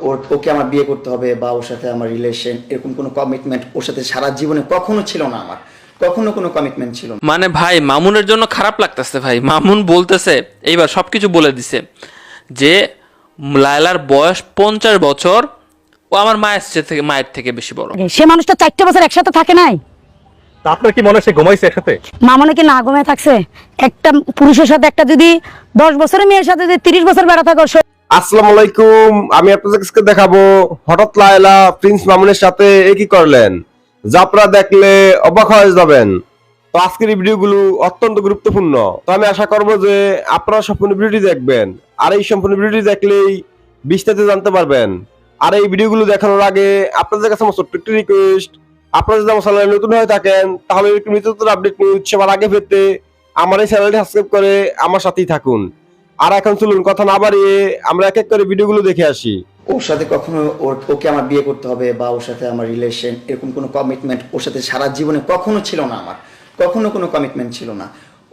ওর ওকে আমার বিয়ে করতে হবে বা ওর সাথে আমার রিলেশন এরকম কোনো কমিটমেন্ট ওর সাথে সারা জীবনে কখনো ছিল না আমার। কখনো কোনো কমিটমেন্ট ছিল না। মানে ভাই মামুনের জন্য খারাপ লাগতেছে ভাই। মামুন বলতেছে এইবার সব কিছু বলে দিছে যে লায়লার বয়স পঞ্চাশ বছর ও আমার মায়ের থেকে মায়ের থেকে বেশি বড়। সে মানুষটা চারটে বছর একসাথে থাকে নাই। আপনার কি মনে হয় সে ঘুমাইছে একসাথে? মামনে কি না ঘুমিয়ে থাকছে? একটা পুরুষের সাথে একটা যদি দশ বছরের মেয়ের সাথে যদি তিরিশ বছর বেড়া থাকো আসসালামু আলাইকুম, আমি আপনাদেরকে দেখাবো হঠাৎ লায়লা প্রিন্স মামুনের সাথে এ কি করলেন? যা আপনারা দেখলে অবাক হয়ে যাবেন। তো আজকের এই ভিডিওগুলো অত্যন্ত গুরুত্বপূর্ণ। তো আমি আশা করব যে আপনারা সম্পূর্ণ ভিডিওটি দেখবেন। আর এই সম্পূর্ণ ভিডিওটি দেখলেই বিস্তারিত জানতে পারবেন। আর এই ভিডিওগুলো দেখানোর আগে আপনাদের কাছে আমার ছোট্ট একটি রিকোয়েস্ট আপনারা যদি আমার চ্যানেলে নতুন হয়ে থাকেন, তাহলে একটু নিত্য আপডেট নিউজ সবার আগে পেতে আমার এই চ্যানেলটি সাবস্ক্রাইব করে আমার সাথেই থাকুন। আর এখন চলুন, কথা না বাড়িয়ে আমরা এক এক করে ভিডিওগুলো দেখে আসি। ওর সাথে কখনো ওর ওকে আমার বিয়ে করতে হবে বা ওর সাথে আমার রিলেশন এরকম কোনো কমিটমেন্ট ওর সাথে সারা জীবনে কখনো ছিল না আমার। কখনো কোনো কমিটমেন্ট ছিল না।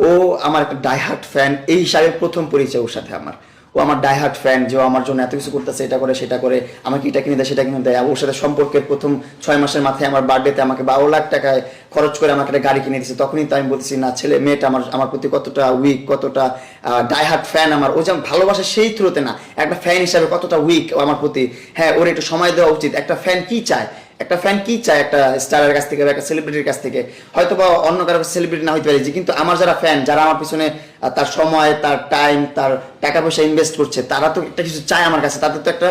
ও আমার একটা ডাইহার্ট ফ্যান এই হিসাবে প্রথম পরিচয় ওর সাথে আমার। ও আমার ডাইহার্ট ফ্যান যে ও আমার জন্য এত কিছু করতেছে, এটা করে, সেটা করে, আমাকে এটা কিনে দেয়, সেটা কিনে দেয়। ওর সাথে সম্পর্কের প্রথম ছয় মাসের মাথায় আমার বার্থডেতে আমাকে বারো লাখ টাকায় খরচ করে আমাকে একটা গাড়ি কিনে দিচ্ছে তখনই তো আমি বলতেছি, না, ছেলে, মেয়েটা আমার আমার প্রতি কতটা উইক কতটা ডাইহার্ট ফ্যান আমার। ও যেমন ভালোবাসে সেই থ্রুতে না, একটা ফ্যান হিসাবে কতটা উইক আমার প্রতি। হ্যাঁ ওর একটু সময় দেওয়া উচিত। একটা ফ্যান কি চায়? একটা ফ্যান কি চায় একটা স্টারের কাছ থেকে বা একটা সেলিব্রিটির কাছ থেকে। হয়তো বা অন্য কারও সেলিব্রিটি না হইতে পারে কিন্তু আমার যারা ফ্যান যারা আমার পিছনে তার সময়, তার টাইম তার টাকা পয়সা ইনভেস্ট করছে, তারা তো একটা কিছু চায় আমার কাছে, তাদের তো একটা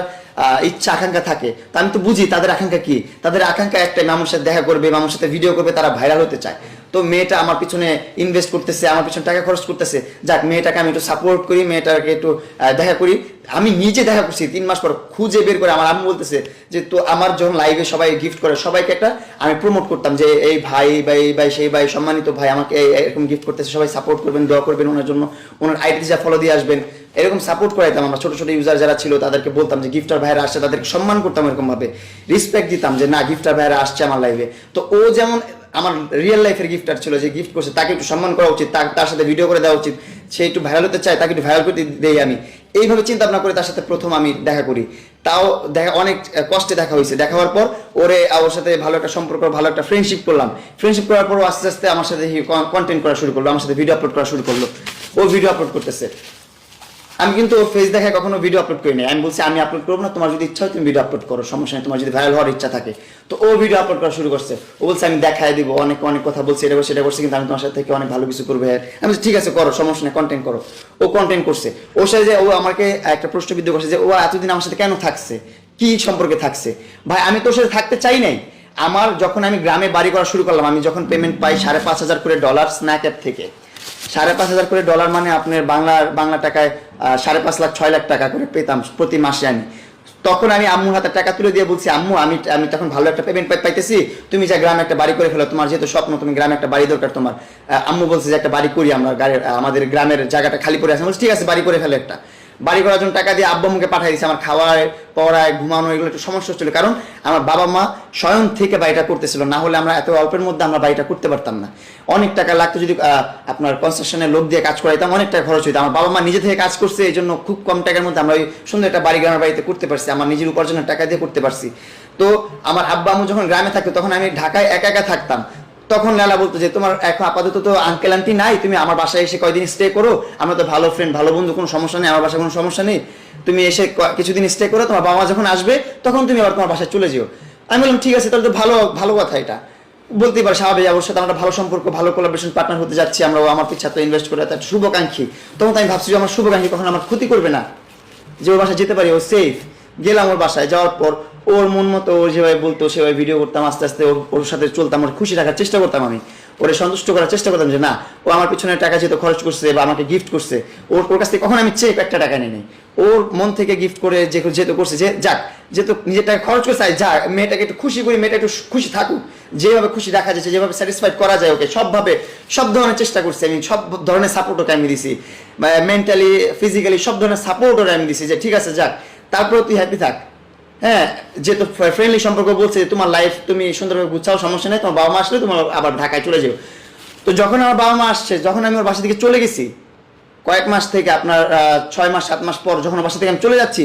ইচ্ছা, আকাঙ্ক্ষা থাকে। তা আমি তো বুঝি, তাদের আকাঙ্ক্ষা কি? তাদের আকাঙ্ক্ষা একটা মামুর সাথে দেখা করবে, মামুর সাথে ভিডিও করবে, তারা ভাইরাল হতে চায়। তো মেয়েটা আমার পিছনে ইনভেস্ট করতেছে, আমার পিছনে টাকা খরচ করতেছে। যাক, মেয়েটাকে আমি একটু সাপোর্ট করি, মেয়েটাকে একটু দেখা করি। আমি নিজে দেখা করছি, তিন মাস পর খুঁজে বের করে আমার আম্মু বলতেছে যে, তো আমার যখন লাইভে সবাই গিফট করে, সবাইকে একটা আমি প্রমোট করতাম যে, এই ভাই বা এই ভাই, সেই ভাই, সম্মানিত ভাই আমাকে এরকম গিফট করতেছে, সবাই সাপোর্ট করবেন, দোয়া করবেন ওনার জন্য। ওনার আইডি যা ফলো দিয়ে আসবেন। এরকম সাপোর্ট করাইতাম আমরা, ছোট ছোট ইউজার যারা ছিল, তাদেরকে বলতাম যে গিফটার ভাইরা আসছে, তাদেরকে সম্মান করতাম এরকম ভাবে রেসপেক্ট দিতাম যে, না গিফটার ভাইরা আসছে আমার লাইভে তো ও যেমন আমার রিয়েল লাইফের গিফটার ছিল যে গিফট করছে, তাকে একটু সম্মান করা উচিত তার সাথে ভিডিও করে দেওয়া উচিত। সে একটু ভাইরাল হতে চায়, তাকে একটু ভাইরাল করতে দেই আমি। এইভাবে চিন্তা ভাবনা করে তার সাথে প্রথম আমি দেখা করি। তাও দেখা অনেক কষ্টে দেখা হয়েছে। দেখা হওয়ার পর ওরে ওর সাথে ভালো একটা সম্পর্ক, ভালো একটা ফ্রেন্ডশিপ করলাম। ফ্রেন্ডশিপ করার পর আস্তে আস্তে আমার সাথে কন্টেন্ট করা শুরু করল, আমার সাথে ভিডিও আপলোড করা শুরু করল। ও ভিডিও আপলোড করতেছে। আমি কিন্তু ওর ফেস দেখায় কখনো ভিডিও আপলোড করি নাই। আমি বলছি, আমি আপলোড করব না, তোমার যদি ইচ্ছা হয় তুমি ভিডিও আপলোড করো, সমস্যা নেই, তোমার যদি ভাইরাল হওয়ার ইচ্ছা থাকে। তো ও ভিডিও আপলোড করা শুরু করছে। ও বলছে, আমি দেখায় দিব, অনেক অনেক কথা বলছি, এটা করছে, সেটা করছে, কিন্তু আমি তোমার সাথে থেকে অনেক ভালো কিছু করবে। আমি ঠিক আছে, করো, সমস্যা নেই কন্টেন্ট করো। ও কন্টেন্ট করছে। ওর সাথে যে ও আমাকে একটা প্রশ্নবিদ্ধ করছে যে, ও এতদিন আমার সাথে কেন থাকছে? কি সম্পর্কে থাকছে? ভাই, আমি তোর সাথে থাকতে চাই নাই। আমার যখন আমি গ্রামে বাড়ি করা শুরু করলাম, আমি যখন পেমেন্ট পাই সাড়ে পাঁচ হাজার করে ডলার স্ন্যাক অ্যাপ থেকে সাড়ে পাঁচ হাজার করে ডলার মানে আপনার বাংলার, বাংলা টাকায় সাড়ে পাঁচ লাখ, ছয় লাখ টাকা করে পেতাম প্রতি মাসে আমি। তখন আমি আম্মুর হাতে টাকা তুলে দিয়ে বলছি, আম্মু, আমি আমি তখন ভালো একটা পেমেন্ট পাইতেছি। তুমি যা গ্রামে একটা বাড়ি করে ফেলো, তোমার যেহেতু স্বপ্ন, তুমি গ্রামে একটা বাড়ি দরকার তোমার। আম্মু বলছে যে, একটা বাড়ি করি আমরা আমাদের গ্রামের জায়গাটা খালি করে আছে। ঠিক আছে, বাড়ি করে ফেলে একটা। বাড়ি করার জন্য টাকা দিয়ে আব্বা মুখে পাঠিয়ে দিয়েছে আমার খাওয়ায়, পড়ায় ঘুমানো এগুলো একটু সমস্যা হচ্ছিল। কারণ আমার বাবা মা স্বয়ং থেকে বাড়িটা করতেছিল, না হলে আমরা এত অল্পের মধ্যে আমরা বাড়িটা করতে পারতাম না। অনেক টাকা লাগতো যদি আপনার কনস্ট্রাকশনের লোক দিয়ে কাজ করাইতাম, অনেক টাকা খরচ হইতো। আমার বাবা মা নিজে থেকে কাজ করছে, এই জন্য খুব কম টাকার মধ্যে আমরা ওই সুন্দর একটা বাড়ি গ্রামের বাড়িতে করতে পারছি, আমার নিজের উপার্জনের টাকা দিয়ে করতে পারছি। তো আমার আব্বা আম্মু যখন গ্রামে থাকতো, তখন আমি ঢাকায় একা একা থাকতাম। তখন লালা বলতো যে, তোমার এখন আপাতত তো আঙ্কেল আন্টি নাই, তুমি আমার বাসায় এসে কয়দিন স্টে করো। আমরা তো ভালো ফ্রেন্ড ভালো বন্ধু, কোনো সমস্যা নেই, আমার বাসায় কোনো সমস্যা নেই। তুমি এসে কিছুদিন স্টে করো, তোমার বাবা যখন আসবে, তখন তুমি আবার তোমার বাসায় চলে যেও। আমি বললাম, ঠিক আছে, তাহলে তো ভালো ভালো কথা এটা। বলতেই পারে, স্বাভাবিক ওর সাথে আমরা ভালো সম্পর্ক, ভালো কোলাবরেশন পার্টনার হতে যাচ্ছি, আমরা আমার পিছা তো ইনভেস্ট করে, তার শুভকাঙ্ক্ষী। তখন আমি ভাবছি যে, আমার শুভাকাঙ্ক্ষী কখন আমার ক্ষতি করবে না। যে ওর বাসায় যেতে পারি, ও সেফ গেলাম ওর বাসায়, যাওয়ার পর ওর মন মতো ও যেভাবে বলতো, সেভাবে ভিডিও করতাম, আস্তে আস্তে ওর সাথে চলতাম, ওর খুশি রাখার চেষ্টা করতাম আমি। ওরে সন্তুষ্ট করার চেষ্টা করতাম যে, না, ও আমার পিছনে টাকা যেহেতু খরচ করছে বা আমাকে গিফট করছে, ওর ওর কাছ থেকে কখন আমি চেক একটা টাকা নেই ওর মন থেকে গিফট করে যে যেহেতু করছে, যে যাক, যেহেতু নিজের টাকা খরচ করছে যা, মেয়েটাকে একটু খুশি করি, মেয়েটা একটু খুশি থাকুক। যেভাবে খুশি রাখা যাচ্ছে, যেভাবে স্যাটিসফাইড করা যায় ওকে, সবভাবে সব ধরনের চেষ্টা করছি আমি, সব ধরনের সাপোর্ট ওকে আমি দিছি। মেন্টালি ফিজিক্যালি সব ধরনের সাপোর্ট ওরে আমি দিছি যে, ঠিক আছে, যাক তারপরে তুই হ্যাপি থাক। হ্যাঁ যেহেতু ফ্রেন্ডলি সম্পর্ক বলছে তোমার লাইফ তুমি সুন্দরভাবে গুছাও, সমস্যা নেই, তোমার বাবা মা আসলে তোমার আবার ঢাকায় চলে যাও। তো যখন আমার বাবা মা আসছে, যখন আমি ওর বাসা থেকে চলে গেছি, কয়েক মাস থেকে আপনার ছয় মাস, সাত মাস পর যখন বাসা থেকে আমি চলে যাচ্ছি,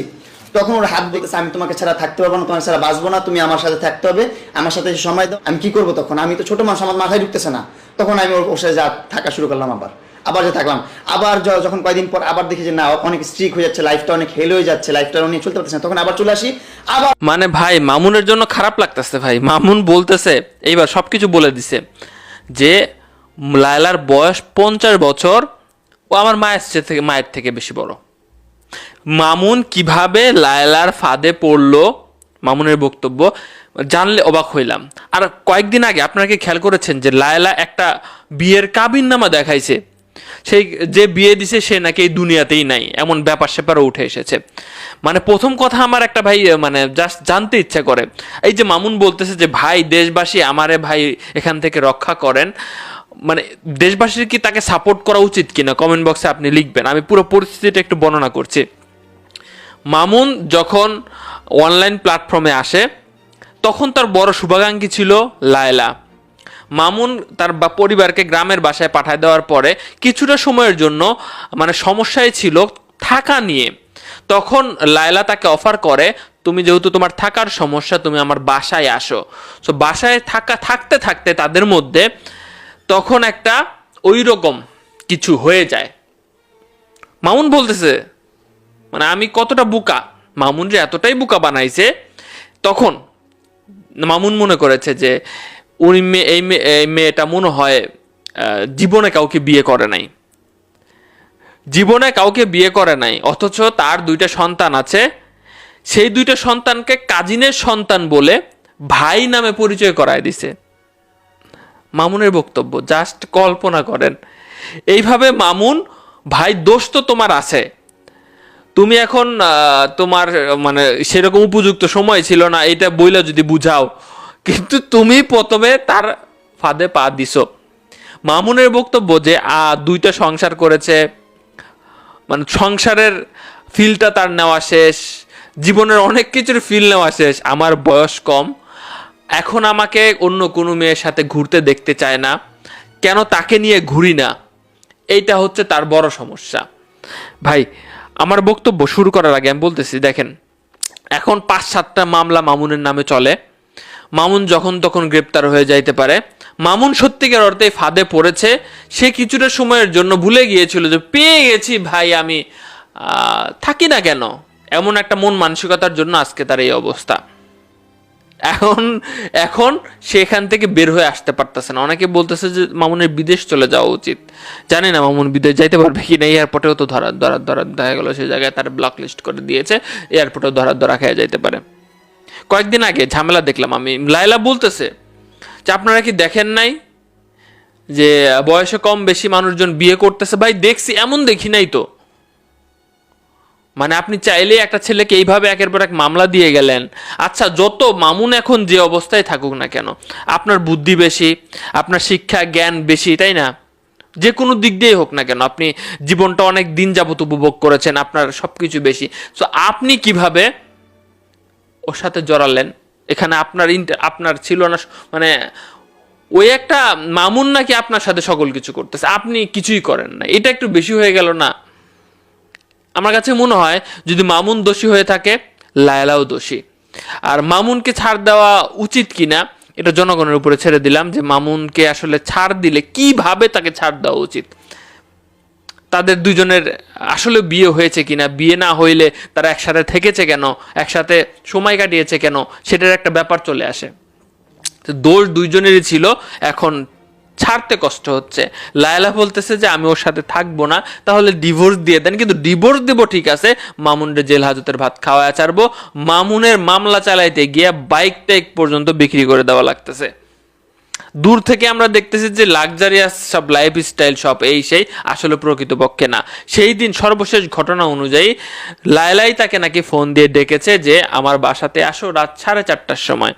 তখন ওর হাত বলতেছে, আমি তোমাকে ছাড়া থাকতে পারব না, তোমার ছাড়া বাঁচবো না, তুমি আমার সাথে থাকতে হবে, আমার সাথে সময় দাও। আমি কি করব তখন? আমি তো ছোট মানুষ, আমার মাথায় ঢুকতেছে না। তখন আমি ওর ওর সাথে যা থাকা শুরু করলাম আবার। আবার যে থাকলাম। আবার যখন কয়েকদিন পর আবার দেখি যে না, অনেক স্ট্রিক হয়ে যাচ্ছে লাইফটা অনেক হেল হয়ে যাচ্ছে লাইফটা অনেক চলতে পারতেছে না, তখন আবার চলে আসি। আবার মানে ভাই, মামুনের জন্য খারাপ লাগতেছে ভাই। মামুন বলতেছে, এইবার সবকিছু বলে দিছে যে, লায়লার বয়স পঞ্চাশ বছর, ও আমার মায়ের থেকে মায়ের থেকে বেশি বড়। মামুন কীভাবে লায়লার ফাঁদে পড়ল, মামুনের বক্তব্য, জানলে অবাক হইলাম। আর কয়েকদিন আগে আপনারা কি খেয়াল করেছেন যে, লায়লা একটা বিয়ের কাবিন নামা দেখাইছে? সেই যে বিয়ে দিছে সে নাকি এই দুনিয়াতেই নাই, এমন ব্যাপার স্যাপারও উঠে এসেছে। মানে প্রথম কথা আমার একটা ভাই মানে জাস্ট জানতে ইচ্ছা করে। এই যে মামুন বলতেছে যে, ভাই, দেশবাসী আমারে ভাই এখান থেকে রক্ষা করেন। মানে দেশবাসীর কি তাকে সাপোর্ট করা উচিত কিনা? কমেন্ট বক্সে আপনি লিখবেন। আমি পুরো পরিস্থিতিটা একটু বর্ণনা করছি। মামুন যখন অনলাইন প্ল্যাটফর্মে আসে, তখন তার বড় শুভাকাঙ্ক্ষী ছিল লায়লা। মামুন তার পরিবারকে গ্রামের বাসায় পাঠায় দেওয়ার পরে কিছুটা সময়ের জন্য মানে সমস্যায় ছিল থাকা নিয়ে। তখন লায়লা তাকে অফার করে, তুমি যেহেতু তোমার থাকার সমস্যা, তুমি আমার বাসায় আসো। সো বাসায় থাকা, থাকতে থাকতে তাদের মধ্যে তখন একটা ওই রকম কিছু হয়ে যায়। মামুন বলতেছে মানে আমি কতটা বুকা? মামুন যে এতটাই বুকা বানাইছে, তখন মামুন মনে করেছে যে উনি মেয়ে এই মেয়ে- এই মেয়েটা মনে হয় জীবনে কাউকে বিয়ে করে নাই। জীবনে কাউকে বিয়ে করে নাই, অথচ তার দুইটা সন্তান আছে। সেই দুইটা সন্তানকে কাজিনের সন্তান বলে ভাই নামে পরিচয় করায় দিছে। মামুনের বক্তব্য, জাস্ট কল্পনা করেন। এইভাবে, মামুন, ভাই, দোষ তো তোমার আছে। তুমি এখন তোমার মানে সেরকম উপযুক্ত সময় ছিল না, এটা বইলা যদি বুঝাও কিন্তু তুমি প্রথমে তার ফাঁদে পা দিছো। মামুনের বক্তব্য যে দুইটা সংসার করেছে মানে সংসারের ফিলটা তার নেওয়া শেষ, জীবনের অনেক কিছুর ফিল নেওয়া শেষ, আমার বয়স কম, এখন আমাকে অন্য কোনো মেয়ের সাথে ঘুরতে দেখতে চায় না, কেন তাকে নিয়ে ঘুরি না? এইটা হচ্ছে তার বড় সমস্যা। ভাই, আমার বক্তব্য শুরু করার আগে আমি বলতেছি, দেখেন, এখন পাঁচ সাতটা মামলা মামুনের নামে চলে। মামুন যখন তখন গ্রেপ্তার হয়ে যাইতে পারে। মামুন সত্যিকার অর্থে ফাঁদে পড়েছে। সে কিছুটা সময়ের জন্য ভুলে গিয়েছিল যে, পেয়ে গেছি ভাই আমি। থাকি না কেন? এমন একটা মন মানসিকতার জন্য আজকে তার এই অবস্থা। এখন এখন সেখান থেকে বের হয়ে আসতে পারতেছে না। অনেকে বলতেছে যে, মামুনের বিদেশ চলে যাওয়া উচিত। জানি না মামুন বিদেশ যাইতে পারবে কি না এয়ারপোর্টেও তো ধরা ধরা ধরা দেখা গেল সেই জায়গায় তার ব্লক লিস্ট করে দিয়েছে। এয়ারপোর্টেও ধরা ধরা খেয়ে যাইতে পারে। কয়েকদিন আগে ঝামেলা দেখলাম আমি। লাইলা বলতেছে যে, আপনারা কি দেখেন নাই যে বয়সে কম বেশি মানুষজন বিয়ে করতেছে? ভাই, দেখছি, এমন দেখি নাই তো। মানে আপনি চাইলেই একটা ছেলেকে এইভাবে একের পর এক মামলা দিয়ে গেলেন? আচ্ছা যত মামুন এখন যে অবস্থায় থাকুক না কেন, আপনার বুদ্ধি বেশি, আপনার শিক্ষা, জ্ঞান বেশি, তাই না? যে কোনো দিক দিয়েই হোক না কেন, আপনি জীবনটা অনেক দিন যাবত উপভোগ করেছেন, আপনার সব কিছু বেশি। সো আপনি কীভাবে ওর সাথে জড়ালেন। এখানে আপনার ইন্ট- আপনার ছিল না মানে ওই একটা মামুন নাকি আপনার সাথে সকল কিছু করতেছে। আপনি কিছুই করেন না। এটা একটু বেশি হয়ে গেল না। আমার কাছে মনে হয়, যদি মামুন দোষী হয়ে থাকে, লায়লাও দোষী। আর মামুনকে ছাড় দেওয়া উচিত কিনা, এটা জনগণের উপরে ছেড়ে দিলাম যে মামুনকে আসলে ছাড় দিলে কীভাবে তাকে ছাড় দেওয়া উচিত। তাদের দুজনের আসলে বিয়ে হয়েছে কিনা? বিয়ে না হইলে তারা একসাথে থেকেছে কেন? একসাথে সময় কাটিয়েছে কেন? সেটার একটা ব্যাপার চলে আসে। দোষ দুইজনেরই ছিল। এখন ছাড়তে কষ্ট হচ্ছে। লায়লা বলতেছে যে, আমি ওর সাথে থাকব না। তাহলে ডিভোর্স দিয়ে দেন। কিন্তু ডিভোর্স দেবো ঠিক আছে। মামুনের জেল হাজতের ভাত খাওয়া ছাড়বো। মামুনের মামলা চালাইতে গিয়ে বাইক টাইক পর্যন্ত বিক্রি করে দেওয়া লাগতেছে। দূর থেকে আমরা দেখতেছি যে লাক্সারিয়াস সব লাইফ স্টাইল সব এই সেই আসলে প্রকৃতপক্ষে না। সেই দিন সর্বশেষ ঘটনা অনুযায়ী লায়লাই তাকে নাকি ফোন দিয়ে ডেকেছে যে, আমার বাসাতে আসো রাত সাড়ে চারটার সময়।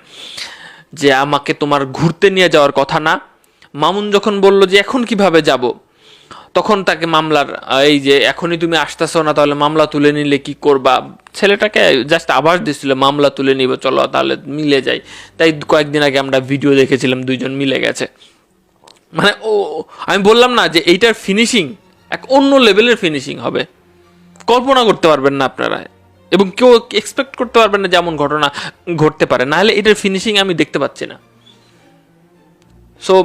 যে আমাকে তোমার ঘুরতে নিয়ে যাওয়ার কথা না। মামুন যখন বলল যে, এখন কীভাবে যাব? তখন তাকে মামলার এই যে এখনই তুমি আসতেছো না, তাহলে মামলা তুলে নিলে কি করবা? ছেলেটাকে জাস্ট আভাস দিছিল, মামলা তুলে নিব, চলো, তাহলে মিলে যাই। তাই কয়েকদিন আগে আমরা ভিডিও দেখেছিলাম, দুইজন মিলে গেছে। মানে ও, আমি বললাম না যে এইটার ফিনিশিং এক অন্য লেভেলের ফিনিশিং হবে। কল্পনা করতে পারবেন না আপনারা। এবং কেউ এক্সপেক্ট করতে পারবেন না যেমন ঘটনা ঘটতে পারে। নাহলে এটার ফিনিশিং আমি দেখতে পাচ্ছি না। সো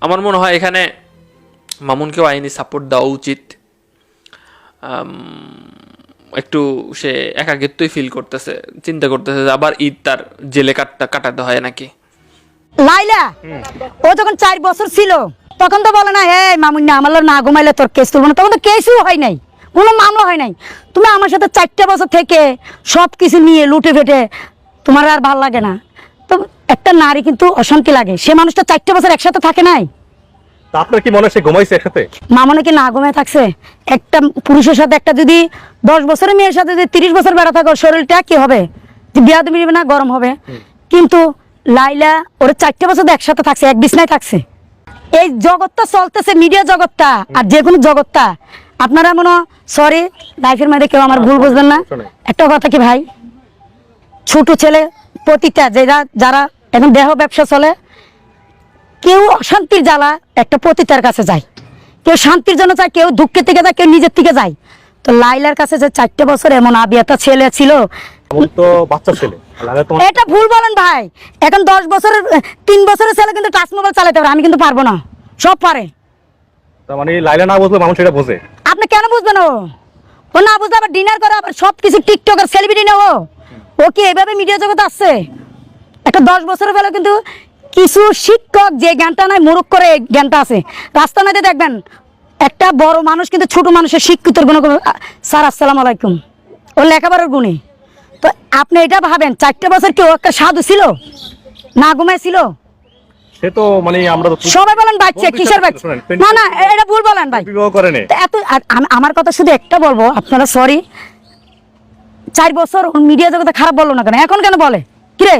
আমার মনে হয় এখানে মামুনকেও আইনি সাপোর্ট দেওয়া উচিত। একটু সে একাকিত্বই ফিল করতেছে, চিন্তা করতেছে আবার ঈদ তার জেলে কাটটা কাটাতে হয় নাকি। লাইলা, ও যখন চার বছর ছিল, তখন তো বলে না হে মামুন না, আমার না ঘুমাইলে তোর কেস তুলবো না। তখন তো কেসও হয় নাই, কোনো মামলা হয় নাই। তুমি আমার সাথে চারটে বছর থেকে সব কিছু নিয়ে লুটে ফেটে, তোমার আর ভালো লাগে না। তো একটা নারী কিন্তু অশান্তি লাগে। সে মানুষটা চারটে বছর একসাথে থাকে নাই। তা আপনার কি মনে হয় সে ঘুমাইছে একসাথে? মামনে কি না ঘুমিয়ে থাকছে? একটা পুরুষের সাথে একটা যদি দশ বছরের মেয়ের সাথে যদি তিরিশ বছর বেড়া থাকে শরীরটা কি হবে? বিয়া তুমি না গরম হবে। কিন্তু লাইলা ওরা চারটে বছর একসাথে থাকছে এক বিছনায় থাকছে। এই জগৎটা চলতেছে মিডিয়া জগৎটা আর যে কোনো জগৎটা। আপনারা মনে সরি লাইফের মধ্যে কেউ আমার ভুল বুঝবেন না। একটা কথা কি ভাই? ছোট ছেলে প্রতিটা যারা যারা এখন দেহ ব্যবসা চলে কেউ অশান্তির জ্বালা একটা পতিতার কাছে যায়। কেউ শান্তির জন্য চায় কেউ দুঃখের থেকে যায় কেউ নিজের থেকে যায়। তো লাইলার কাছে যে চারটে বছর এমন আবিয়াটা ছেলে ছিল ছেলে। এটা ভুল বলেন ভাই। এখন দশ বছরের তিন বছরের ছেলে কিন্তু টাচ মোবাইল চালাতে পারে আমি কিন্তু পারব না। সব পারে। মানে লাইলা না বুঝলে মানুষ এটা বোঝে। আপনি কেন বুঝবেন ও? ও না বুঝলে আবার ডিনার করে আবার সব কিছু টিকটকের সেলিব্রিটি না ও? ও কি এভাবে মিডিয়া জগতে আসছে? একটা দশ বছরের বেলা কিন্তু কিছু শিক্ষক যে জ্ঞানটা নাই মুরুখ করে জ্ঞানটা আছে। রাস্তা নাইতে দেখবেন একটা বড় মানুষ কিন্তু ছোট মানুষের শিক্ষিতর গুণ স্যার আসসালামু আলাইকুম। ও লেখাপড়ার গুণে। তো আপনি এটা ভাবেন চারটে বছর কি ও একটা সাধু ছিল? না ঘুমাইছিল? সে তো মানে আমরা সবাই বলেন বাচ্চা কিসের বাচ্চা? না না এটা ভুল বলেন ভাই। বিবাহ করে এত আমার কথা শুধু একটা বলব আপনারা সরি চার বছর মিডিয়া জগতে খারাপ বলল না কেন? এখন কেন বলে? কিরে?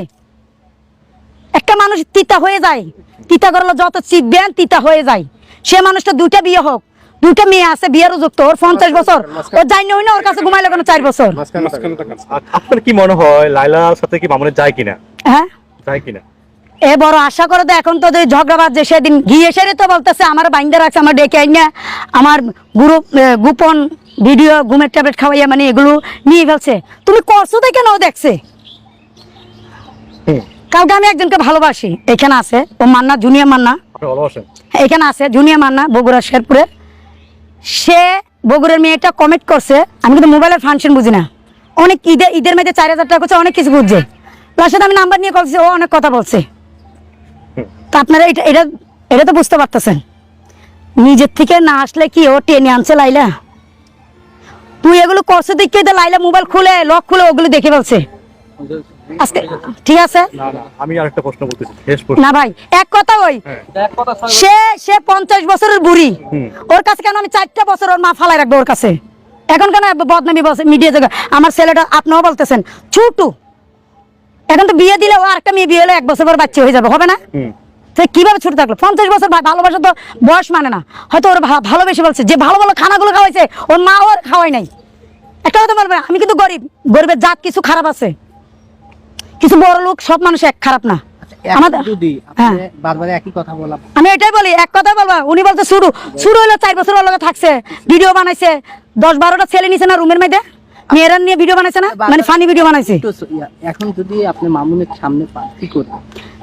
একটা মানুষ তিতা হয়ে যায় তিতা করলে যত চিপবেন তিতা হয়ে যায়। সে মানুষটা দুইটা বিয়ে হোক দুইটা মেয়ে আছে বিয়ের উপযুক্ত ওর পঞ্চাশ বছর নই না ওর কাছে ঘুমাইলে কেন চার বছর? আপনার কি মনে হয় লাইলার সাথে কি মামুনের যায় কিনা? হ্যাঁ? যায় কিনা? এ বড় আশা করে তো এখন তো যে ঝগড়াবাজ যে সেদিন গিয়ে এসে তো বলতেছে আমার বাইন্দা রাখছে আমার ডেকে আইনা আমার গ্রুপ গোপন ভিডিও ঘুমের ট্যাবলেট খাওয়াইয়া মানে এগুলো নিয়ে ফেলছে। তুমি করছ তো কেন ও দেখছে? কালকে আমি একজনকে ভালোবাসি। এখানে আছে ও মান্না জুনিয়র মান্না। এখানে আছে জুনিয়র মান্না বগুড়া শেরপুরে। সে বগুড়ার মেয়েটা কমেন্ট করছে আমি কিন্তু মোবাইলের ফাংশন বুঝি না। অনেক ঈদের ঈদের মেয়েদের চার হাজার টাকা করছে অনেক কিছু বুঝছে। তার সাথে আমি নাম্বার নিয়ে করছি ও অনেক কথা বলছে। তা আপনারা এটা এটা এটা তো বুঝতে পারতেছেন। নিজের থেকে না আসলে কি ও টেনে আনছে লাইলা? তুই এগুলো করছে দেখে লাইলা মোবাইল খুলে লক খুলে ওগুলো দেখে ফেলছে আজকে ঠিক আছে? না না আমি আরেকটা প্রশ্ন বলতেছি। না ভাই এক কথা ওই। সে সে পঞ্চাশ বছরের বুড়ি। ওর কাছে কেন আমি চারটা বছর ওর মা ফালাই রাখব ওর কাছে? এখন কেন বদনামি মিডিয়া জায়গা আমার ছেলেটা আপনিও বলতেছেন ছুটু এখন তো বিয়ে দিলে ও আরেকটা মেয়ে বিয়ে হলে এক বছর পর বাচ্চা হয়ে যাবে হবে না? সে কীভাবে ছোট থাকল? পঞ্চাশ বছর ভালোবাসা তো বয়স মানে না। হয়তো ওর ভালোবেসে বলছে যে ভালো ভালো খানাগুলো খাওয়াইছে ওর মা ওর খাওয়াই নাই। একটা কথা বলবে আমি কিন্তু গরিব গরিবের জাত কিছু খারাপ আছে। কিছু বড় লোক সব মানুষ এক খারাপ না। যদি হ্যাঁ। বলা আমি এটাই বলি এক কথা বলবা উনি শুরু শুরু হলো চার বছর ওর থাকছে ভিডিও বানাইছে। দশ বারোটা ছেলে নিছে না রুমের মধ্যে? মেয়েরা নিয়ে ভিডিও বানাইছে না? মানে ফানি ভিডিও বানাইছে। একটু স- এখন যদি আপনি মামুনের সামনে পান কি করবেন?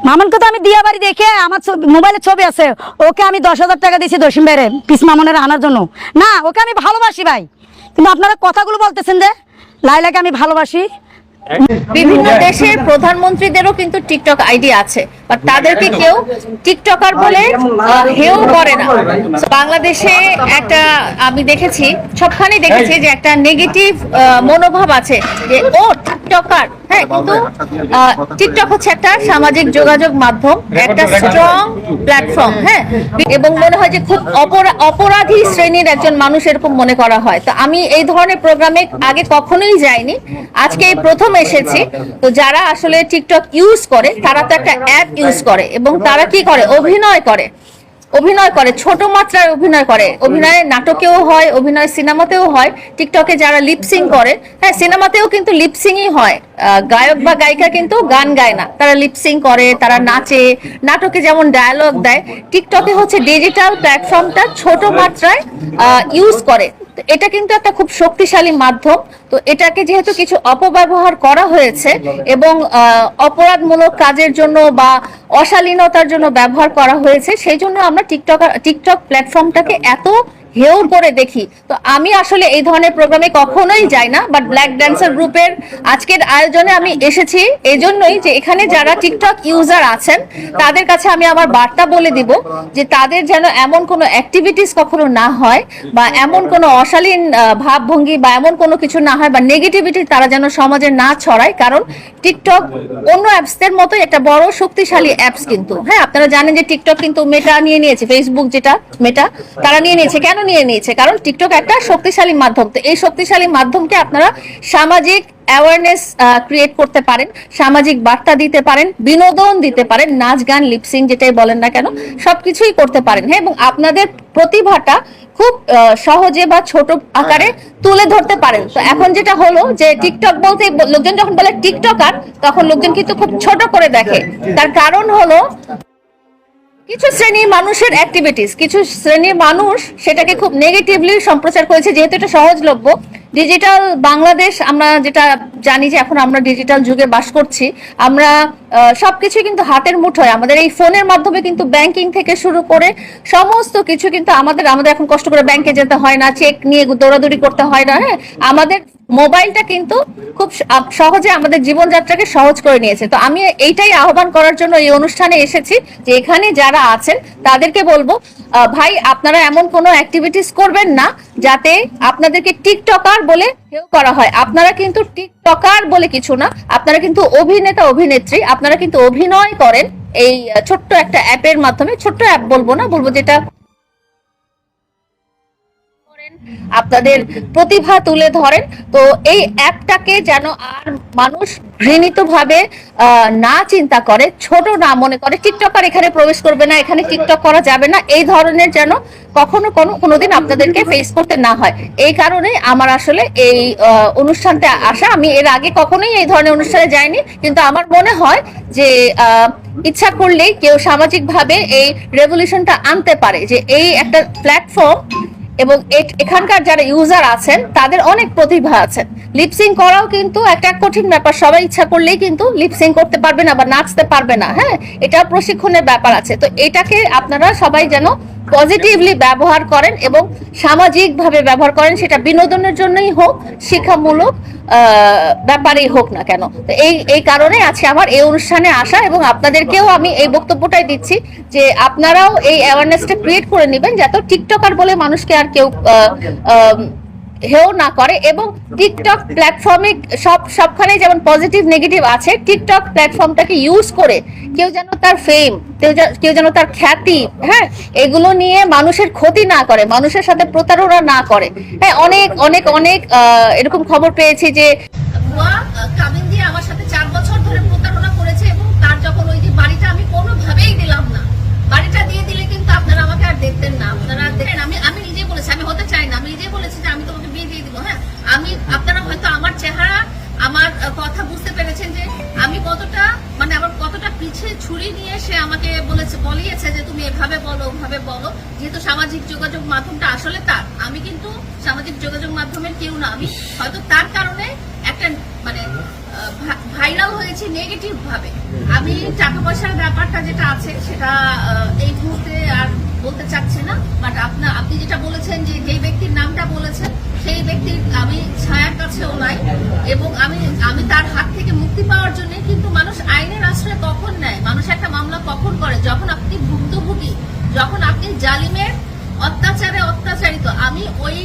মামুনকে তো আমি দিয়া বাড়ি দেখে আমার ছবি- মোবাইলে ছবি আছে। ওকে আমি দশ হাজার টাকা দিয়েছি দশম বেড়ে পিস মামুনের আনার জন্য। না ওকে আমি ভালোবাসি ভাই। কিন্তু আপনারা কথাগুলো বলতেছেন যে লাইলাকে আমি ভালোবাসি। বিভিন্ন দেশের প্রধানমন্ত্রীদেরও কিন্তু টিকটক আইডি আছে বাট তাদেরকে কেউ টিকটকার বলে হেও করে না। বাংলাদেশে একটা আমি দেখেছি সবখানেই দেখেছি যে একটা নেগেটিভ মনোভাব আছে যে ও টিকটকার। হ্যাঁ কিন্তু টিকটক হচ্ছে একটা সামাজিক যোগাযোগ মাধ্যম একটা স্ট্রং প্ল্যাটফর্ম হ্যাঁ? এবং মনে হয় যে খুব অপরা- অপরাধী শ্রেণির একজন মানুষ এরকম মনে করা হয়। তো আমি এই ধরনের প্রোগ্রামে আগে কখনোই যাইনি। আজকে এই প্রথম এসেছি। তো যারা আসলে টিকটক ইউজ করে, তারা তো একটা অ্যাপ ইউজ করে এবং তারা কি করে? অভিনয় করে। অভিনয় করে, ছোট মাত্রায় অভিনয় করে। অভিনয় নাটকেও হয়, অভিনয় সিনেমাতেও হয়। টিকটকে যারা লিপসিং করে হ্যাঁ সিনেমাতেও কিন্তু লিপসিংই হয়। গায়ক বা গায়িকা কিন্তু গান গায় না। তারা লিপসিং করে, তারা নাচে। নাটকে যেমন ডায়ালগ দেয় টিকটকে হচ্ছে ডিজিটাল প্ল্যাটফর্মটা ছোট মাত্রায় ইউজ করে। তো এটা কিন্তু একটা খুব শক্তিশালী মাধ্যম। তো এটাকে যেহেতু কিছু অপব্যবহার করা হয়েছে এবং অপরাধমূলক কাজের জন্য বা অশালীনতার জন্য ব্যবহার করা হয়েছে, সেই জন্য আমরা টিকটক টিকটক প্ল্যাটফর্মটাকে এত হেউর করে দেখি। তো আমি আসলে এই ধরনের প্রোগ্রামে কখনোই যাই না বাট ব্ল্যাক ড্যান্সার গ্রুপের আজকের আয়োজনে আমি এসেছি এই জন্যই যে এখানে যারা টিকটক ইউজার আছেন, তাদের কাছে আমি আমার বার্তা বলে দিব যে তাদের যেন এমন কোনো অ্যাক্টিভিটিস কখনো না হয় বা এমন কোনো অশালীন ভাবভঙ্গি বা এমন কোনো কিছু না হয় বা নেগেটিভিটি তারা যেন সমাজে না ছড়ায়, কারণ টিকটক অন্য অ্যাপসদের মতো একটা বড় শক্তিশালী অ্যাপস কিন্তু। হ্যাঁ আপনারা জানেন যে টিকটক কিন্তু মেটা নিয়ে নিয়েছে ফেসবুক যেটা মেটা তারা নিয়ে নিয়েছে। কেন নিয়ে নিয়েছে, কারণ টিকটক একটা শক্তিশালী মাধ্যম। তো এই শক্তিশালী মাধ্যমকে আপনারা সামাজিক অ্যাওয়ারনেস ক্রিয়েট করতে পারেন, সামাজিক বার্তা দিতে পারেন, বিনোদন দিতে পারেন, নাচ গান লিপসিং যেটাই বলেন না কেন, সবকিছুই করতে পারেন। হ্যাঁ এবং আপনাদের প্রতিভাটা খুব সহজে বা ছোট আকারে তুলে ধরতে পারেন। তো এখন যেটা হলো যে টিকটক বলতে লোকজন যখন বলে টিকটকার, তখন লোকজন কিন্তু খুব ছোট করে দেখে। তার কারণ হলো কিছু শ্রেণির মানুষের অ্যাক্টিভিটিস কিছু শ্রেণির মানুষ সেটাকে খুব নেগেটিভলি সম্প্রচার করেছে, যেহেতু এটা সহজলভ্য। ডিজিটাল বাংলাদেশ আমরা যেটা জানি যে এখন আমরা ডিজিটাল যুগে বাস করছি, আমরা সবকিছু কিন্তু হাতের মুঠোয়। আমাদের এই ফোনের মাধ্যমে কিন্তু ব্যাংকিং থেকে শুরু করে সমস্ত কিছু কিন্তু আমাদের আমাদের এখন কষ্ট করে ব্যাংকে যেতে হয় না চেক নিয়ে দৌড়াদৌড়ি করতে হয় না হ্যাঁ? আমাদের মোবাইলটা কিন্তু খুব সহজে আমাদের জীবনযাত্রাকে সহজ করে নিয়েছে। তো আমি এইটাই আহ্বান করার জন্য এই অনুষ্ঠানে এসেছি যে এখানে যারা আছেন, তাদেরকে বলব ভাই, আপনারা এমন কোনো অ্যাক্টিভিটিস করবেন না যাতে আপনাদেরকে টিকটকার বলে হেউ করা হয়। আপনারা কিন্তু টিকটকার বলে কিছু না, আপনারা কিন্তু অভিনেতা, অভিনেত্রী, আপনারা কিন্তু অভিনয় করেন এই ছোট্ট একটা অ্যাপের মাধ্যমে। ছোট্ট অ্যাপ বলব না, বলব যেটা আপনাদের প্রতিভা তুলে ধরেন। তো এই অ্যাপটাকে যেন আর মানুষ ঘৃণিত ভাবে না চিন্তা করে, ছোট না মনে করে, টিকটকার এখানে প্রবেশ করবে না, এখানে টিকটক করা যাবে না, এই ধরনের যেন কখনো কোনো, কোনোদিন আপনাদেরকে ফেস করতে না হয়। এই কারণে আমার আসলে এই অনুষ্ঠানটা আসা, আমি এর আগে কখনোই এই ধরনের অনুষ্ঠানে যাইনি, কিন্তু আমার মনে হয় যে ইচ্ছা করলেই কেউ সামাজিকভাবে এই রেভলিউশনটা আনতে পারে, যে এই একটা প্ল্যাটফর্ম এবং এখানকার যারা ইউজার আছেন, তাদের অনেক প্রতিভা আছে। লিপসিং করাও কিন্তু একটা কঠিন ব্যাপার। সবাই ইচ্ছা করলেই কিন্তু লিপসিং করতে পারবে না বা নাচতে পারবে না হ্যাঁ? এটা প্রশিক্ষণের ব্যাপার আছে। তো এটাকে আপনারা সবাই যেন পজিটিভলি ব্যবহার করেন এবং সামাজিক ভাবে ব্যবহার করেন, সেটা বিনোদনের জন্যই হোক, শিক্ষামূলক ব্যাপারেই হোক না কেন। তো এই এই কারণে আছে আমার এই অনুষ্ঠানে আসা এবং আপনাদেরকেও আমি এই বক্তব্যটাই দিচ্ছি যে আপনারাও এই অ্যাওয়ারনেসটা ক্রিয়েট করে নেবেন, যাতে টিকটকার বলে মানুষকে আর কেউ হেও না করে। এবং টিকটক প্ল্যাটফর্মে সব, সবখানে যেমন পজিটিভ নেগেটিভ আছে টিকটক প্ল্যাটফর্মটাকে ইউজ করে কেউ যেন তার ফেম কেউ যেন- তার খ্যাতি হ্যাঁ এগুলো নিয়ে মানুষের ক্ষতি না করে, মানুষের সাথে প্রতারণা না করে। হ্যাঁ অনেক অনেক অনেক এরকম খবর পেয়েছি যে পিছে ছুরি নিয়ে সে আমাকে বলেছে বলিয়েছে যে তুমি এভাবে বলো ওভাবে বলো। যেহেতু সামাজিক যোগাযোগ মাধ্যমটা আসলে তার আমি কিন্তু সামাজিক যোগাযোগ মাধ্যমের কেউ না আমি হয়তো তার কারণে একটা মানে ভাইরাল হয়েছে নেগেটিভ ভাবে। আমি টাকা পয়সার ব্যাপারটা যেটা আছে, সেটা এই মুহূর্তে আর বলতে চাচ্ছি না বাট আপনার আপনি যেটা বলেছেন যে যেই ব্যক্তির নামটা বলেছেন, সেই ব্যক্তির আমি ছায়ার কাছেও নাই এবং আমি আমি তার হাত থেকে মুক্তি পাওয়ার জন্য কিন্তু মানুষ আইনের আশ্রয় কখন নেয়? মানুষ একটা মামলা কখন করে? যখন আপনি ভুক্তভোগী, যখন আপনি জালিমের অত্যাচারে অত্যাচারিত, আমি ওই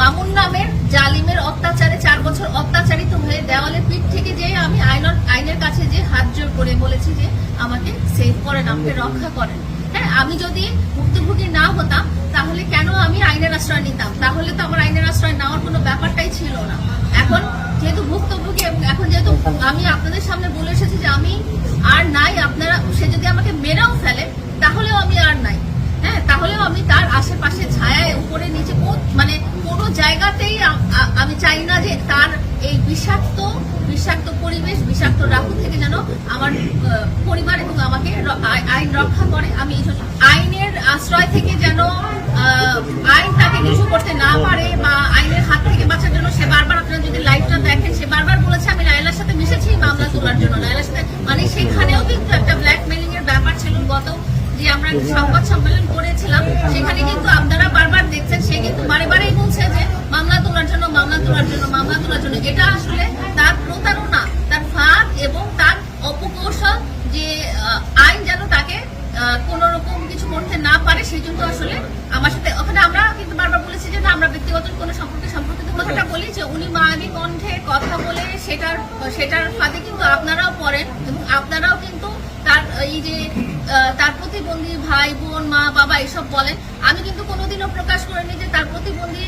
মামুন নামের জালিমের অত্যাচারে চার বছর অত্যাচারিত হয়ে দেওয়ালের পিঠ থেকে যে আমি আইনের আইনের কাছে যে হাত জোর করে বলেছি যে আমাকে সেভ করেন, আমাকে রক্ষা করেন। হ্যাঁ আমি যদি ভুক্তভোগী না হতাম, তাহলে কেন আমি আইনের আশ্রয় নিতাম? তাহলে তো আমার আইনের আশ্রয় নেওয়ার কোনো ব্যাপারটাই ছিল না। এখন যেহেতু ভুক্তভোগী, এখন যেহেতু আমি আপনাদের সামনে বলে এসেছি যে আমি আর নাই, আপনারা সে যদি আমাকে মেরেও ফেলে, তাহলেও আমি আর নাই। তার আশেপাশে ছায়ায়, উপরে নিচে মানে কোনো জায়গাতেই আমি চাই না যে তার এই বিষাক্ত বিষাক্ত পরিবেশ, বিষাক্ত রাহু থেকে যেন আমার পরিবার এবং আমাকে আইন রক্ষা করে। আমি এই জন্য আইনের আশ্রয় থেকে যেন আইন তাকে কিছু করতে না পারে বা আইনের হাত থেকে বাঁচার জন্য সে বারবার আপনারা যদি লাইভটা দেখেন, সে বারবার বলেছে, আমি লাইলার সাথে মিশেছি মামলা তোলার জন্য। লাইলার সাথে মানে সেখানেও কিন্তু একটা ব্ল্যাকমেলিং এর ব্যাপার ছিল গত যে আমরা সংবাদ সম্মেলন করেছিলাম, সেখানে কিন্তু আপনারা বারবার দেখছেন, সে কিন্তু বারে বারেই বলছে যে মামলা তোলার জন্য, মামলা তোলার জন্য, মামলা তোলার জন্য। এটা আসলে তার প্রতারণা, তার ফাঁদ এবং তার অপকৌশল যে আইন যেন তাকে কোন রকম কিছু করতে না পারে, সেই জন্য আসলে আমার সাথে ওখানে আমরা কিন্তু বারবার বলেছি যে না, আমরা ব্যক্তিগত কোনো সম্পর্কে সম্পর্কিত কথাটা বলি যে উনি মায়াবী কণ্ঠে কথা বলে সেটার সেটার ফাঁদে কিন্তু আপনারাও পড়েন এবং আপনারাও কিন্তু তার, এই যে তার প্রতিবন্ধী ভাই, বোন, মা, বাবা এসব বলেন। আমি কিন্তু কোনোদিনও প্রকাশ করিনি যে তার প্রতিবন্ধী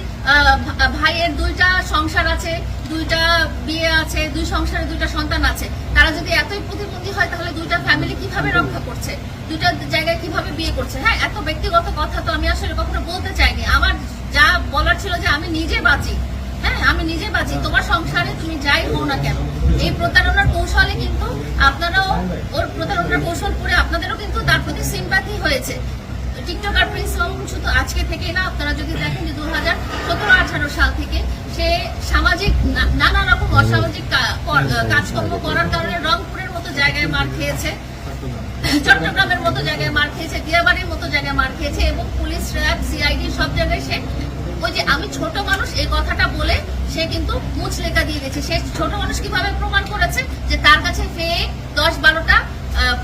ভাইয়ের দুইটা সংসার আছে, দুইটা বিয়ে আছে, দুই সংসারে দুইটা সন্তান আছে। তারা যদি এতই প্রতিবন্ধী হয়, তাহলে দুইটা ফ্যামিলি কীভাবে রক্ষা করছে? দুইটা জায়গায় কীভাবে বিয়ে করছে? হ্যাঁ এত ব্যক্তিগত কথা তো আমি আসলে কখনো বলতে চাইনি। আমার যা বলার ছিল যে আমি নিজে বাঁচি। আমি নিজে বাঁচি তোমার সংসারে তুমি যাই হও না কেন? এই প্রতারণার কৌশলে কিন্তু আপনারাও ওর প্রতারণার কৌশল করে আপনাদেরও কিন্তু তার প্রতি সিম্প্যাথি হয়েছে। টিকটকার প্রিন্স মামুন শুধু আজকে থেকে না আপনারা যদি দেখেন যে দু হাজার সতেরো আঠারো সাল থেকে সে সামাজিক নানা রকম অসামাজিক কাজকর্ম করার কারণে রংপুরের মতো জায়গায় মার খেয়েছে। চট্টগ্রামের মতো জায়গায় মার খেয়েছে দিয়াবাড়ির মতো জায়গায় মার খেয়েছে এবং পুলিশ র্যাব সিআইডি সব জায়গায় সে ওই যে আমি ছোট মানুষ এই কথাটা বলে সে কিন্তু মুচ লেখা দিয়ে গেছে। সে ছোট মানুষ কীভাবে প্রমাণ করেছে যে তার কাছে ফেক দশ বারোটা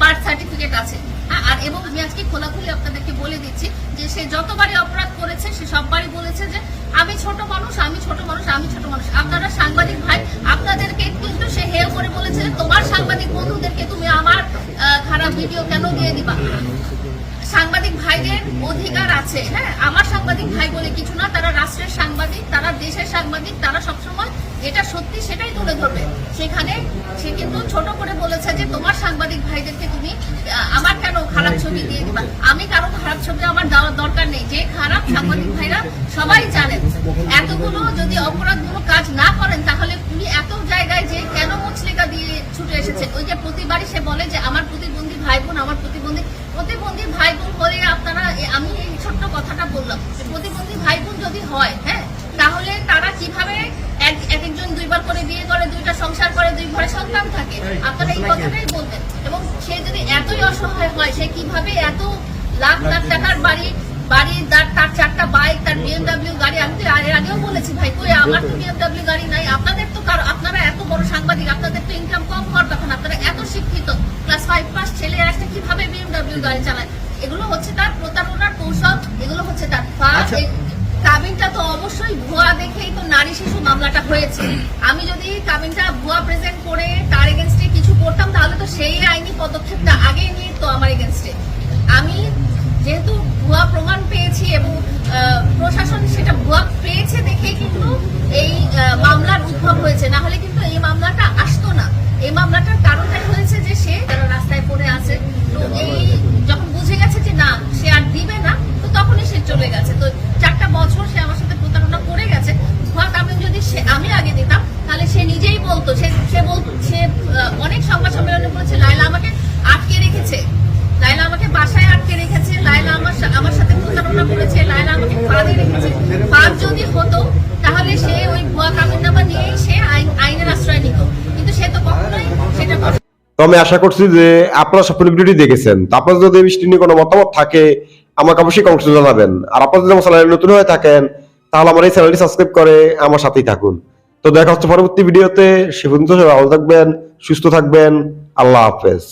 পার্ট সার্টিফিকেট আছে? হ্যাঁ, আর এবং আমি আজকে খোলাখুলি আপনাদেরকে বলে দিচ্ছি যে সে যতবারই অপরাধ করেছে সে সববারই বলেছে যে আমি ছোট মানুষ আমি ছোট মানুষ আমি ছোট মানুষ। আপনারা সাংবাদিক ভাই আপনাদেরকে কিন্তু সে হেয় করে বলেছে তোমার সাংবাদিক বন্ধুদেরকে তুমি আমার ভিডিও কেন দিয়ে দিবা? সাংবাদিক ভাইদের অধিকার আছে হ্যাঁ? আমার সাংবাদিক ভাই বলে কিছু না তারা রাষ্ট্রের সাংবাদিক তারা দেশের সাংবাদিক তারা সবসময় এটা সত্যি সেটাই তুলে ধরবে। সেখানে সে কিন্তু ছোট করে বলেছে যে তোমার সাংবাদিক ভাইদেরকে তুমি আমার কেন খারাপ ছবি দিয়ে দিবা? আমি কারও খারাপ ছবি আমার দেওয়ার দরকার নেই। যে খারাপ সাংবাদিক ভাইরা সবাই জানেন এতগুলো যদি অপরাধগুলো কাজ না করেন তাহলে উনি এত জায়গায় যে কেন মুচলিকা দিয়ে ছুটে এসেছে ওই যে প্রতিবারই সে বলে যে আমার প্রতিবন্ধী ভাই বোন আমার প্রতিবন্ধী প্রতিবন্ধী ভাই বোন হলে আপনারা আমি এই ছোট্ট কথাটা বললাম প্রতিবন্ধী ভাই বোন যদি হয় হ্যাঁ তাহলে তারা কীভাবে এক এক একজন দুইবার করে বিয়ে করে দুইটা সংসার করে দুই ঘরে সন্তান থাকে? আপনারা এই কথাটাই বলবেন এবং সে যদি এতই অসহায় হয় সে কীভাবে এত লাখ লাখ টাকার বাড়ি বাড়ি তার তার চারটা বাইক তার বিএমডাব্লিউ গাড়ি আমি তো এর আগেও বলেছি ভাই কই আমার তো বিএমডাব্লিউ গাড়ি নাই আপনাদের তো আপনারা এত বড় সাংবাদিক আপনাদের তো ইনকাম কম হওয়ার তখন আপনারা এত শিক্ষিত ক্লাস ফাইভ পাস ছেলে একটা কীভাবে বিএমডাব্লিউ গাড়ি চালায়? এগুলো হচ্ছে তার প্রতারণার কৌশল এগুলো হচ্ছে তার এ- কাবিনটা তো অবশ্যই ভুয়া দেখেই তো নারী শিশু মামলাটা হয়েছে। আমি যদি কাবিনটা ভুয়া প্রেজেন্ট করে তার এগেনস্টে কিছু করতাম তাহলে তো সেই আইনি পদক্ষেপটা আগেই নিয়ে তো আমার এগেনস্টে আমি যেহেতু ভুয়া প্রমাণ পেয়েছি এবং প্রশাসন সেটা ভুয়া পেয়েছে দেখে কিন্তু এই মামলার উদ্ভব হয়েছে। না হলে কিন্তু এই মামলাটা আসতো না। এই মামলাটার কারণটাই হয়েছে যে সে রাস্তায় পড়ে আছে তো এই যখন বুঝে গেছে যে না সে আর দিবে না তো তখনই সে চলে গেছে তো চারটা বছর সে আমার সাথে প্রতারণা করে গেছে ভুয়া কাবিন যদি সে আমি আগে দিতাম তাহলে সে নিজেই বলতো সে সে বলতো সে আহ, অনেক সংবাদ সম্মেলনে বলেছে লাইলা আমাকে আটকে রেখেছে লাইলা আমাকে বাসায় আটকে রেখেছে লাইলা আমার সা- আমার সাথে প্রতারণা করেছে লাইলা আমাকে ফাঁদে রেখেছে ফাঁদ যদি হতো তাহলে সে ওই ভুয়া কাবিননামা নিয়েই সে আইন আইনের আশ্রয় নিত কিন্তু সে তো কখনোই সেটা করে তো আমি আশা করছি যে আপনারা সব ভিডিওটি দেখেছেন। তো আপনার যদি এই বিষয়টি নিয়ে কোনো মতামত থাকে, আমাকে অবশ্যই কমেন্টে জানাবেন। আর আপনারা যদি আমার চ্যানেলে নতুন হয়ে থাকেন, তাহলে আমার এই চ্যানেলটি সাবস্ক্রাইব করে আমার সাথেই থাকুন। তো দেখা হচ্ছে পরবর্তী ভিডিওতে সে পর্যন্ত ভালো থাকবেন, সুস্থ থাকবেন। আল্লাহ হাফেজ।